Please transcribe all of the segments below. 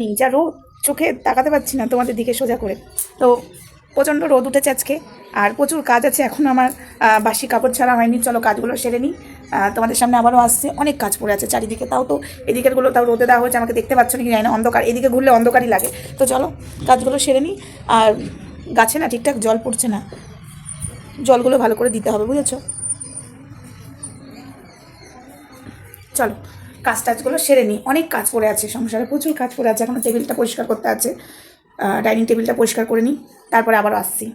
নেই। যা রোদ, চোখে তাকাতে পারছি না তোমাদের দিকে সোজা করে। তো প্রচণ্ড রোদ উঠেছে আজকে, আর প্রচুর কাজ আছে। এখন আমার বাসি কাপড় ছাড়া হয়নি। চলো কাজগুলো সেরে নিই। তোমাদের সামনে আবারও আসছে। অনেক কাজ পড়ে আছে চারিদিকে। তাও তো এদিকেরগুলো তাও রোদে দেওয়া হয়েছে। আমাকে দেখতে পাচ্ছ নাকি জানি না, অন্ধকার। এদিকে ঘুরলে অন্ধকারই লাগে। তো চলো কাজগুলো সেরে নিই। আর গাছে না ঠিকঠাক জল পড়ছে না। জলগুলো ভালো করে দিতে হবে, বুঝেছ? চলো। কাজ টাজগুলো সেরে নিই। অনেক কাজ পড়ে আছে, সংসারে প্রচুর কাজ পড়ে আছে এখনও টেবিলটা পরিষ্কার করতে আছে। ডাইনিং টেবিলটা পরিষ্কার করে নিই, তারপরে আবার আসছি।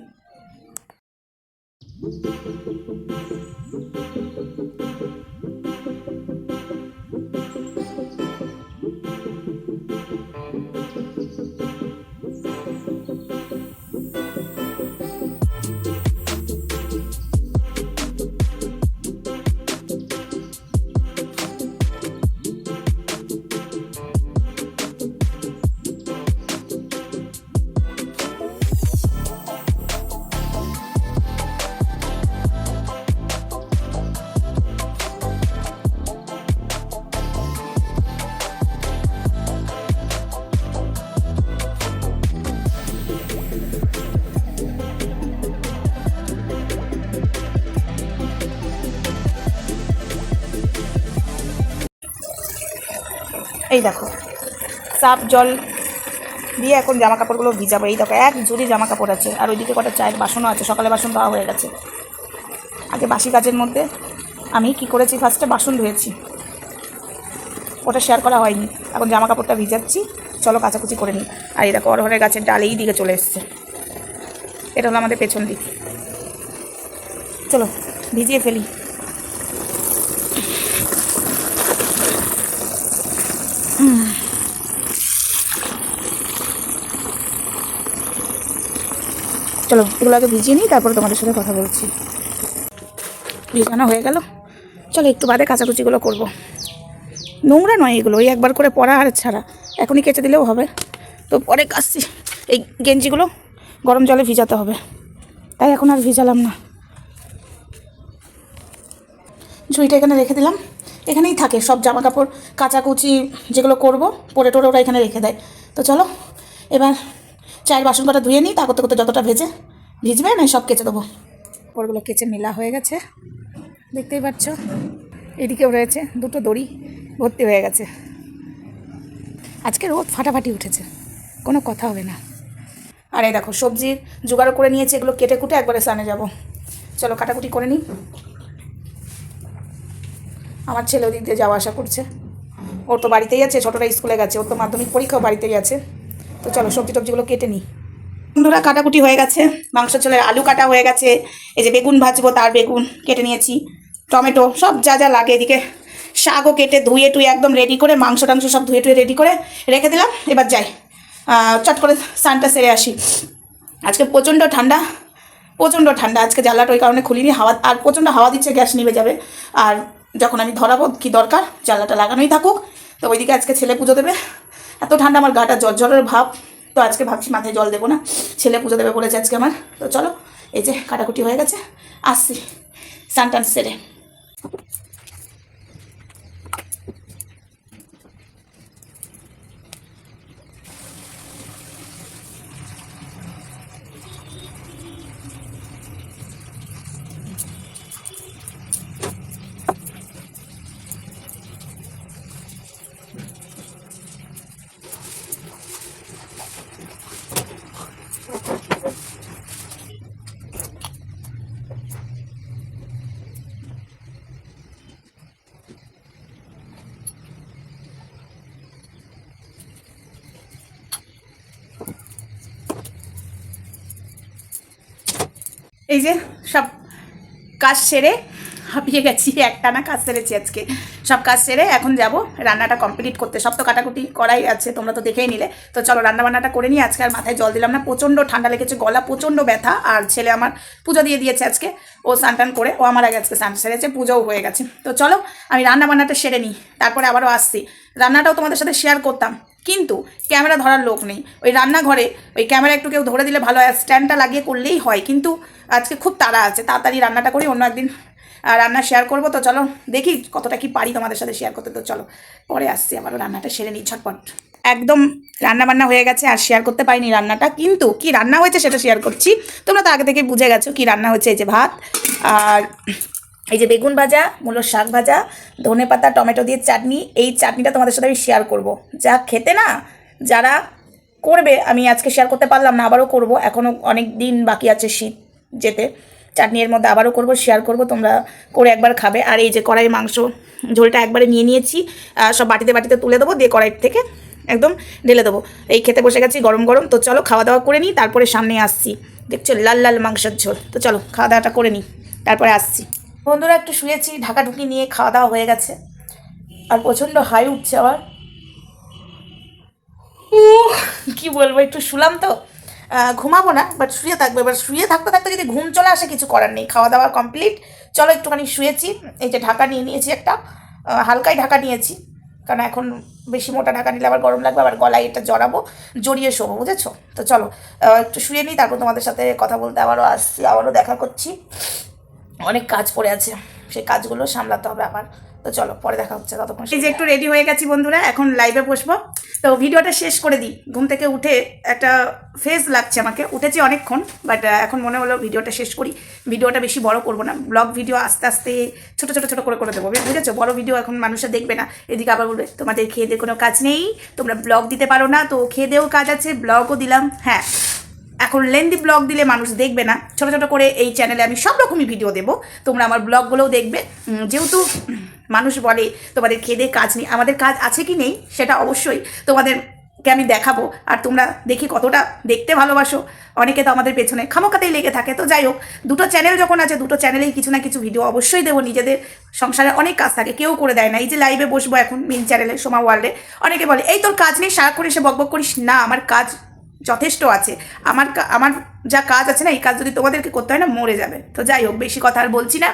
এই দেখো, সাপ, জল দিয়ে এখন জামা কাপড়গুলো ভিজাবো। এই দেখো, এক ঝুড়ি জামা কাপড় আছে, আর ওইদিকে কটা চায়ের বাসনও আছে, সকালে বাসন দেওয়া হয়ে গেছে। আগে বাসি কাজের মধ্যে আমি কি করেছি ফার্স্টে বাসন ধুয়েছি। ওটা শেয়ার করা হয়নি, এখন জামা কাপড়টা ভিজাচ্ছি, চলো কাচাকুচি করে নিই। আর এই দেখো অরহরের গাছের ডাল এই দিকে চলে এসছে। এটা হলো আমাদের পেছন দিক। চলো, ভিজিয়ে ফেলি। চলো এগুলো আগে ভিজিয়ে নিই, তারপরে তোমাদের সাথে কথা বলছি। ভিজানো হয়ে গেল। চলো, একটু বাদে কাচাকুচিগুলো করব। নোংরা নয় এগুলো, ওই একবার করে পরা আর ছাড়া। এখনই কেচে দিলেও হবে। তো পরে কাচ্ছি। এই গেঞ্জিগুলো গরম জলে ভিজাতে হবে। তাই এখন আর ভিজালাম না। ঝুড়িটা এখানে রেখে দিলাম। এখানেই থাকে, সব জামা কাপড় কাচাকুচি যেগুলো করব, পরে টোরে ওরা এখানে রেখে দেয়। তো চলো, এবার চায়ের বাসন কটা ধুয়ে নিই তা করতে করতে যতটা ভেজে ভিজবে না সব কেচে দেবো। কাপড়গুলো কেচে মেলা হয়ে গেছে, দেখতেই পাচ্ছ। এদিকেও রয়েছে দুটো দড়ি, ভর্তি হয়ে গেছে। আজকে রোদ ফাটাফাটি উঠেছে, কোনো কথা হবে না। আর এই দেখো, সবজির জোগাড় করে নিয়েছে, এগুলো কেটে কুটে একবারে সানে যাব। চলো, কাটাকুটি করে নিই। আমার ছেলে ওদিক দিয়ে যাওয়া আসা করছে। ওর তো বাড়িতেই আছে, ছোটরা স্কুলে গেছে, ওর তো মাধ্যমিক পরীক্ষাও বাড়িতেই আছে। তো চলো সবজি টবজিগুলো কেটে নিই। বন্ধুরা, কাটাকুটি হয়ে গেছে, মাংস চলের আলু কাটা হয়ে গেছে, এই যে বেগুন ভাজবো, তার বেগুন কেটে নিয়েছি, টমেটো, সব যা যা লাগে এদিকে। শাকও কেটে ধুয়ে টুয়ে একদম রেডি করে, মাংস টাংস সব ধুয়ে টুয়ে রেডি করে রেখে দিলাম। এবার যাই চট করে স্নানটা সেরে আসি। আজকে প্রচণ্ড ঠান্ডা প্রচণ্ড ঠান্ডা, আজকে জ্বালাটা ওই কারণে খুলিনি, হাওয়া, আর প্রচণ্ড হাওয়া দিচ্ছে, গ্যাস নিভে যাবে। আর যখন আমি ধরাবো, কি দরকার? জ্বালাটা লাগানোই থাকুক। তো ওইদিকে আজকে ছেলে পুজো দেবে। এত ঠান্ডা আমার গাটা জ্বর জ্বরের ভাব। তো আজকে ভাবছি মাথায় জল দেবো না। ছেলে পুজো দেবে বলেছে আজকে আমার। তো চলো, এই যে কাটাকুটি হয়ে গেছে। আসছি। সানটান সেরে। এই যে সব কাজ সেরে হাঁপিয়ে গেছি, একটানা কাজ সেরেছি আজকে। সব কাজ সেরে এখন যাব, রান্নাটা কমপ্লিট করতে। সব তো কাটাকুটি করাই আছে, তোমরা তো দেখেই নিলে। তো চলো রান্না বান্নাটা করে নিই আজকে আর মাথায় জল দিলাম না। প্রচণ্ড ঠান্ডা লেগেছে, গলা প্রচণ্ড ব্যথা, আর ছেলে আমার পুজো দিয়ে দিয়েছে আজকে। ও স্নান করে, ও আমার আগে আজকে স্নান সেরেছে, পুজোও হয়ে গেছে। তো চলো, আমি রান্না বান্নাটা সেরে নিই, তারপরে আবারও আসছি। রান্নাটাও তোমাদের সাথে শেয়ার করতাম। কিন্তু ক্যামেরা ধরার লোক নেই। ওই রান্নাঘরে ওই ক্যামেরা একটু কেউ ধরে দিলে ভালো হয় স্ট্যান্ডটা লাগিয়ে করলেই হয়। কিন্তু আজকে খুব তাড়া আছে, তাড়াতাড়ি রান্নাটা করি, অন্য একদিন রান্না শেয়ার করব। তো চলো, দেখি কতটা কি পারি তোমাদের সাথে শেয়ার করতে। তো চলো, পরে আসছি, আবারও রান্নাটা সেরে নিই, ঝটপট। একদম রান্না বান্না হয়ে গেছে, আর শেয়ার করতে পারিনি রান্নাটা। কিন্তু কি রান্না হয়েছে সেটা শেয়ার করছি। তোমরা তো আগে থেকে বুঝে গেছো কি রান্না হয়েছে, এই যে ভাত, আর এই যে বেগুন ভাজা, মূলো শাক ভাজা, ধনে পাতা, টমেটো দিয়ে চাটনি, এই চাটনিটা তোমাদের সাথে আমি শেয়ার করব। যা খেতে না, যারা করবে, আমি আজকে শেয়ার করতে পারলাম না, আবারও করব। এখনও অনেক দিন বাকি আছে শীত যেতে। চাটনি এর মধ্যে আবারও করব শেয়ার করব, তোমরা করে একবার খাবে। আর এই যে কড়াই মাংস, ঝোলটা একবারে নিয়ে নিয়েছি সব বাটিতে বাটিতে তুলে দেবো, দিয়ে কড়াই থেকে একদম ঢেলে দেবো। এই খেতে বসে গেছি গরম গরম, তো চলো খাওয়া দাওয়া করে নিই, তারপরে সামনে আসছি। দেখছ লাল লাল মাংসের ঝোল, তো চলো খাওয়া দাওয়াটা করে নিই, তারপরে আসছি। বন্ধুরা একটু শুয়েছি, ঢাকা ঢুকি নিয়ে খাওয়া দাওয়া হয়ে গেছে। আর প্রচণ্ড হাই উঠছে আবার। কি বলব, একটু শুলাম তো। ঘুমাবো না বাট শুয়ে থাকব। এবার শুয়ে থাকতে থাকতে যদি ঘুম চলে আসে, কিছু করার নেই, খাওয়া দাওয়া কমপ্লিট চলো একটুখানি শুয়েছি, এই যে ঢাকা নিয়ে নিয়েছি একটা। হালকাই ঢাকা নিয়েছি, কারণ এখন বেশি মোটা ঢাকা নিলে আবার গরম লাগবে, আবার গলায় এটা জড়াবো, জড়িয়ে শোবো, বুঝেছ? তো চলো একটু শুয়ে নিই, তারপর তোমাদের সাথে কথা বলতে আবারও আসছি, আবারও দেখা করছি। অনেক কাজ পড়ে আছে, সেই কাজগুলো সামলাতে হবে আবার। তো চলো, পরে দেখা হচ্ছে, ততক্ষণ এই যে একটু রেডি হয়ে গেছি বন্ধুরা, এখন লাইভে বসবো। তো ভিডিওটা শেষ করে দিই। ঘুম থেকে উঠে একটা ফেজ লাগছে আমাকে। উঠেছি অনেকক্ষণ বাট এখন মনে হলো ভিডিওটা শেষ করি। ভিডিওটা বেশি বড় করব না। ব্লগ ভিডিও আস্তে আস্তে ছোট ছোট ছোট করে করে দেবো। বুঝেছ? বড় ভিডিও এখন মানুষের দেখবে না। এদিকে আবার বলবে, তোমাদের খেয়ে দিয়ে কোনো কাজ নেই। তোমরা ব্লগ দিতে পারো না। তো খেয়ে দিয়েও কাজ আছে ব্লগও দিলাম। হ্যাঁ। এখন লেন্দি ব্লগ দিলে মানুষ দেখবে না। ছোট ছোট করে এই চ্যানেলে আমি সব রকমই ভিডিও দেবো। তোমরা আমার ব্লগগুলোও দেখবে। যেহেতু মানুষ বলে তোমাদের খেদে কাজ নেই, আমাদের কাজ আছে কি নেই সেটা অবশ্যই তোমাদেরকে আমি দেখাবো। আর তোমরা দেখি কতটা দেখতে ভালোবাসো। অনেকে তো আমাদের পেছনে খামোকাতেই লেগে থাকে। তো যাই হোক, দুটো চ্যানেল যখন আছে, দুটো চ্যানেলেই কিছু না কিছু ভিডিও অবশ্যই দেবো। নিজেদের সংসারে অনেক কাজ থাকে, কেউ করে দেয় না। এই যে লাইভে বসবো এখন মেন চ্যানেলে সোমা ওয়ার্ল্ডে অনেকে বলে, এই তোর কাজ নেই, সারাক্ষণ এসে বকবক করিস। না, আমার কাজ যথেষ্ট আছে। আমার আমার যা কাজ আছে না, এই কাজ যদি তোমাদেরকে করতে হয় না, মরে যাবে। তো যাই হোক, বেশি কথা আর বলছি না।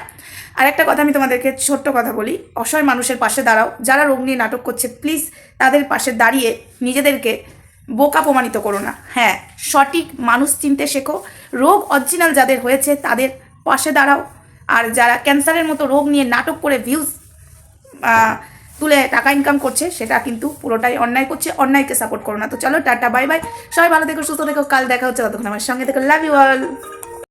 আর একটা কথা আমি তোমাদেরকে ছোট্ট কথা বলি। অসহায় মানুষের পাশে দাঁড়াও। যারা রোগ নিয়ে নাটক করছে প্লিজ তাদের পাশে দাঁড়িয়ে নিজেদেরকে বোকা প্রমাণিত করো না। হ্যাঁ সঠিক মানুষ চিনতে শেখো। রোগ অরিজিনাল যাদের হয়েছে, তাদের পাশে দাঁড়াও। আর যারা ক্যান্সারের মতো রোগ নিয়ে নাটক করে ভিউজ তুলে টাকা ইনকাম করছে, সেটা কিন্তু পুরোটাই অন্যায় করছে, অন্যায়কে সাপোর্ট করো না। তো চলো, টাটা বাই বাই সবাই ভালো দেখো সুস্থ দেখো কাল দেখা হচ্ছে ততক্ষণ আমার সঙ্গে থেকো। Love you all